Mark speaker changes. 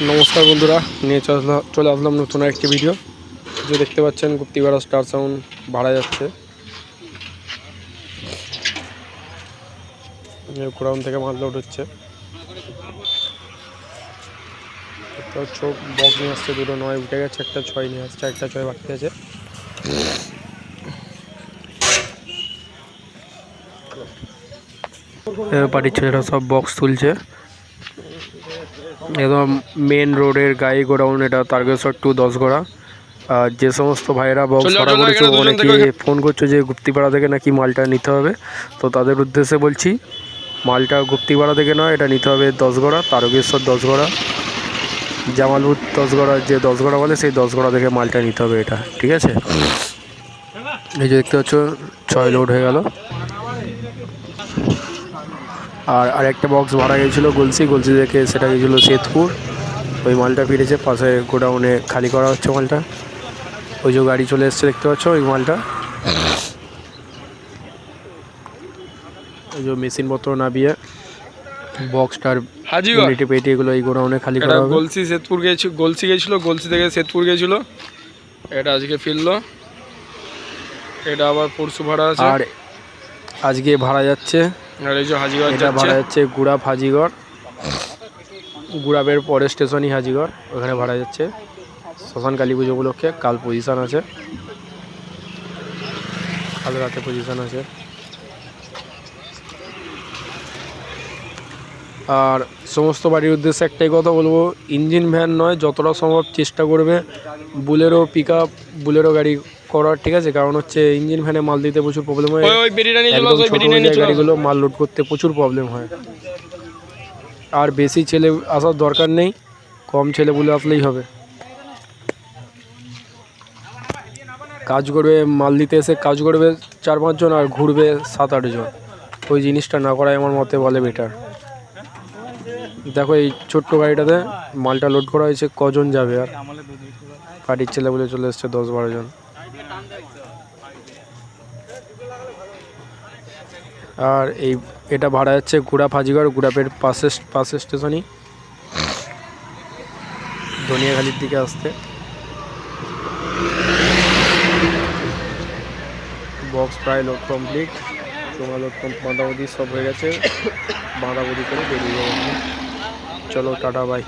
Speaker 1: নমস্কার বন্ধুরা, নিয়ে চলে আসলাম- নতুন একটি ভিডিও যে দেখতে পাচ্ছেন গুপ্তিপাড়া স্টার সাউন্ড ভাড়া যাচ্ছে। গোডাউন থেকে মাল লোড হচ্ছে। একটা বক্স নিয়ে আসছে, দুটো নয় উঠে গেছে, একটা ছয় নিয়ে আসছে, একটা ছয় বাকি আছে। বাড়ির ছেলেরা সব বক্স তুলছে। একদম মেন রোডের গায়ে গোডাউন এটা তারকেশ্বর টু দশগড়া। আর যে সমস্ত ভাইয়েরা বক্স ভাড়া করেছে অনেকে ফোন করছে যে গুপ্তিপাড়া থেকে নাকি মালটা নিতে হবে। তো তাদের উদ্দেশ্যে বলছি মালটা গুপ্তিপাড়া থেকে নয় এটা নিতে হবে দশগড়া তারকেশ্বর দশগড়া। জামালপুর দশগড়া যে দশগড়া বলে সেই দশগড়া থেকে মালটা নিতে হবে এটা ঠিক আছে? এই যে দেখতে পাচ্ছ ছয় লোড হয়ে গেল। আর আরেকটা বক্স ভাড়া গেছিল গলসি গলসি থেকে সেটা গেছিল সেতপুর। ওই মালটা ফিরেছে পাশে গোডাউনে খালি করা হচ্ছে মালটা। ওই যে গাড়ি চলে এসছে দেখতে পাচ্ছ ওই মালটা? ওই যে মেশিনপত্র নামিয়ে বক্সটার পেটি পেটি এগুলো এই গোডাউনে খালি করা হবে।
Speaker 2: গলসি সেতপুর গেছিল গলসি গেছিল গলসি থেকে সেতপুর গেছিল। এটা আজকে ফিরলো। এটা আবার পরশু ভাড়া আছে।
Speaker 1: আর আজকে ভাড়া যাচ্ছে
Speaker 2: আর এই যে হাজিগড়
Speaker 1: এটা
Speaker 2: যাচ্ছে
Speaker 1: ভাড়া যাচ্ছে। গুড়াপ হাজিগড়। গুড়াপের পরের স্টেশনই হাজিগড় ওখানে ভাড়া যাচ্ছে। শ্মশান কালী পুজো উপলক্ষে কাল পজিশান আছে। কাল রাতে পজিশান আছে। আর সমস্ত বাড়ির উদ্দেশ্যে একটাই কথা বলব ইঞ্জিন ভ্যান নয় যতটা সম্ভব চেষ্টা করবে বুলেরো পিক আপ বুলেরো গাড়ি করার ঠিক আছে? কারণ হচ্ছে ইঞ্জিন ভ্যানে মাল দিতে প্রচুর প্রবলেম হয়। একদম ছোট। গাড়িগুলো মাল লোড করতে প্রচুর প্রবলেম হয়। আর বেশি ছেলে আসার দরকার নেই কম ছেলে বলে আসলেই হবে। কাজ করবে মাল দিতে এসে কাজ করবে চার পাঁচজন আর ঘুরবে সাত আটজন। ওই জিনিসটা না করাই আমার মতে বলে বেটার দেখো এই ছোট্ট গাড়িটাতে মালটা লোড করা হয়েছে, কজন যাবে আর? পার্টির ছেলে বলে চলে এসছে দশ বারো জন। আর এই, এটা ভাড়া যাচ্ছে গুড়া ফাজিগড়, গুড়াপের পাশে পাশে স্টেশনই। ধনিয়াখালির দিকে আসতে। বক্স প্রায় লোড কমপ্লিট চোঙা লোড বাঁধাবুদি সব হয়ে গেছে। বাঁধাবুদি করে বেরিয়ে যাবে। চলো টাটা বাই